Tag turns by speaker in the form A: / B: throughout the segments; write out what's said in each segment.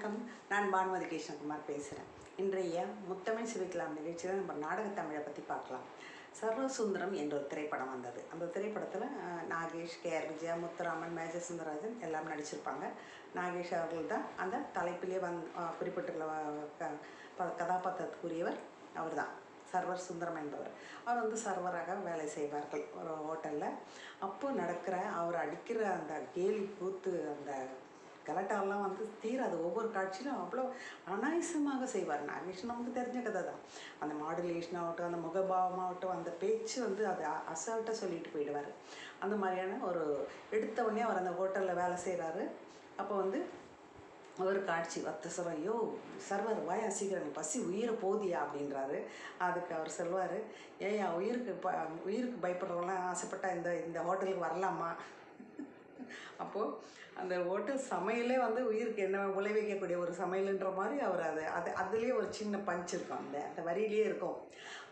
A: வணக்கம். நான் பானுமதி கிருஷ்ணகுமார் பேசுகிறேன் இன்றைய முத்தமிழ் சிவிக்கலாம் நிகழ்ச்சியில் நம்ம நாடக தமிழை பற்றி பார்க்கலாம். சர்வசுந்தரம் என்ற ஒரு திரைப்படம் வந்தது. அந்த திரைப்படத்தில் Nagesh K. R. Vijaya Muthuraman major Sundararajan எல்லாம் நடிச்சிருப்பாங்க. நாகேஷ் அவர்கள் தான் அந்த தலைப்பிலே வந் குறிப்பிட்டுள்ள கதாபாத்திரத்துக்குரியவர் க- ப- கதாபாத்திரத்துக்குரியவர் சர்வர் சுந்தரம் என்பவர். அவர் வந்து சர்வராக வேலை செய்வார்கள் ஒரு ஹோட்டலில். அப்போ நடக்கிற அவர் அடிக்கிற அந்த கேலி கூத்து அந்த கலட்டாலாம் வந்து தீராது. ஒவ்வொரு காட்சியிலும் அவ்வளோ அனாயசமாக செய்வார். நாகேஷன் நமக்கு தெரிஞ்ச கதை தான். அந்த மாடுலேஷன் ஆகட்டும் அந்த முகபாவமாகட்டும் அந்த பேச்சு வந்து அதை அசால்ட்டாக சொல்லிட்டு போயிடுவார். அந்த மாதிரியான ஒரு எடுத்த உடனே அவர் அந்த ஹோட்டலில் வேலை செய்கிறாரு அப்போ வந்து ஒரு காட்சி வத்த சொல்ல ஐயோ சர்வர் வாயா சீக்கிரம் பசி உயிரை போதியா? அப்படின்றாரு. அதுக்கு அவர் சொல்வார் ஏயா உயிருக்கு ப உயிருக்கு பயப்படுறவங்களாம் ஆசைப்பட்டா இந்த இந்த ஹோட்டலுக்கு வரலாமா? அப்போது அந்த ஓட்டு சமையலே வந்து உயிருக்கு என்ன விளைவிக்கக்கூடிய ஒரு சமையலுன்ற மாதிரி அவர் அதை அது அதுலேயே ஒரு சின்ன பஞ்ச் இருக்கும் அந்த அந்த வரியிலே இருக்கும்.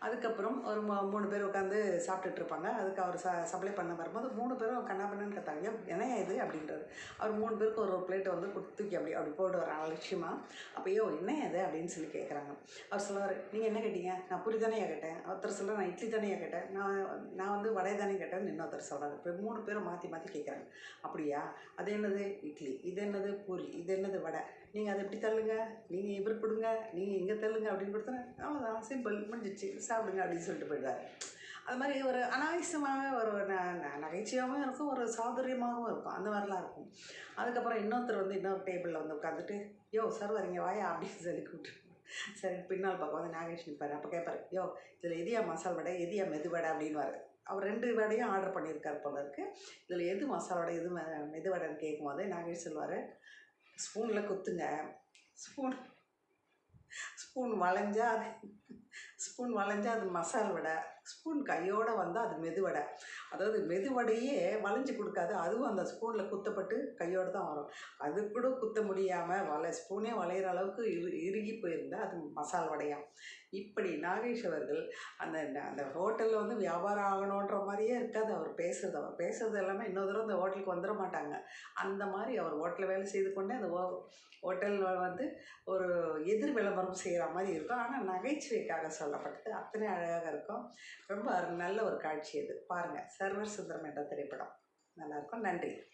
A: அதுக்கப்புறம் ஒரு மூணு பேர் உட்காந்து சாப்பிட்டுட்டு இருப்பாங்க. அதுக்கு அவர் ச சப்ளை பண்ண வரும்போது மூணு பேரும் கண்ணாபண்ணன்னு கத்தாங்க ஏன்னா இது அவர் மூணு பேருக்கு ஒரு பிளேட்டை வந்து கொடுத்து தூக்கி அப்படி அப்படி போட்டு வர அலட்சியமாக அப்போயோ என்ன இது? அப்படின்னு சொல்லி கேட்குறாங்க அவர் சொல்லுவார் நீங்கள் என்ன கேட்டீங்க? நான் புரி தானே கேட்டேன்? ஒருத்தர் சொல்ல நான் இட்லி தானே கேட்டேன்? நான் நான் வந்து வடை தானே கேட்டேன் இன்னொருத்தர் சொல்கிறாங்க இப்போ மூணு பேரும் மாற்றி மாற்றி கேட்குறாங்க அப்படியா? அது என்னது? இட்லி. இது என்னது? பூரி. இது என்னது வடை? நீங்கள் அதை எப்படி தள்ளுங்க? நீங்கள் இவர் கொடுங்க. நீங்கள் இங்கே தள்ளுங்க அப்படின்னு கொடுத்தா அவ்வளோதான் சிம்பிள். முடிஞ்சிச்சு சாப்பிடுங்க அப்படின்னு சொல்லிட்டு போயிடுவார். அது மாதிரி ஒரு அனாவசியமாகவே ஒரு ந- ந- நகைச்சுவையாகவும் இருக்கும் ஒரு சாதுரியமாகவும் இருக்கும். அந்த மாதிரிலாம் இருக்கும். அதுக்கப்புறம் இன்னொருத்தர் வந்து இன்னொரு டேபிளில் வந்து உட்காந்துட்டு யோ சார் வரீங்க வாயா? அப்படின்னு சொல்லி கூப்பிட்டு சரி பின்னால் பக்கம் வந்து நாகேஷ் நிற்பார். அப்போ கேட்பாரு யோ இதில் எதியா மசால் வடை எதியா மெது வடை? அப்படின்வாரு அவர் ரெண்டு வடையும் ஆர்டர் பண்ணியிருக்காரு போல இருக்கு. இதில் எது மசாலா வடை எது மெ- மெது வடைன்னு கேட்கும்போது நாகேஷ் சொல்லுவார் ஸ்பூனில் குத்துங்க. ஸ்பூன் ஸ்பூன் வளைஞ்சா அது ஸ்பூன் வளைஞ்சால் அது மசால் வடை ஸ்பூன் கையோடு வந்தால் அது மெதுவடை அதாவது மெதுவடையே வளைஞ்சு கொடுக்காது அதுவும் அந்த ஸ்பூனில் குத்தப்பட்டு கையோடு தான் வரும். அது கூட குத்த முடியாமல் வலை ஸ்பூனே வளையிற அளவுக்கு இறுகி போயிருந்தால் அது மசால் வடையாம் இப்படி நாகேஷ் அவர்கள் அந்த அந்த ஹோட்டலில் வந்து வியாபாரம் ஆகணுன்ற மாதிரியே இருக்காது அவர் பேசுறது. அவர் பேசுறது எல்லாமே இன்னொரு தடவை அந்த ஹோட்டலுக்கு வந்துட மாட்டாங்க. அந்த மாதிரி அவர் ஹோட்டலில் வேலை செய்து கொண்டே அந்த ஹோட்டலில் வந்து ஒரு எதிர் விளம்பரம் செய்கிற மாதிரி இருக்கும். ஆனால் நகைச்சுவைக்காக சொல்லப்பட்டது. அத்தனை அழகாக இருக்கும். ரொம்ப அரு- நல்ல ஒரு காட்சி அது பாருங்கள் சர்வர் சுந்தரம் என்ற திரைப்படம். நல்லாயிருக்கும் நன்றி.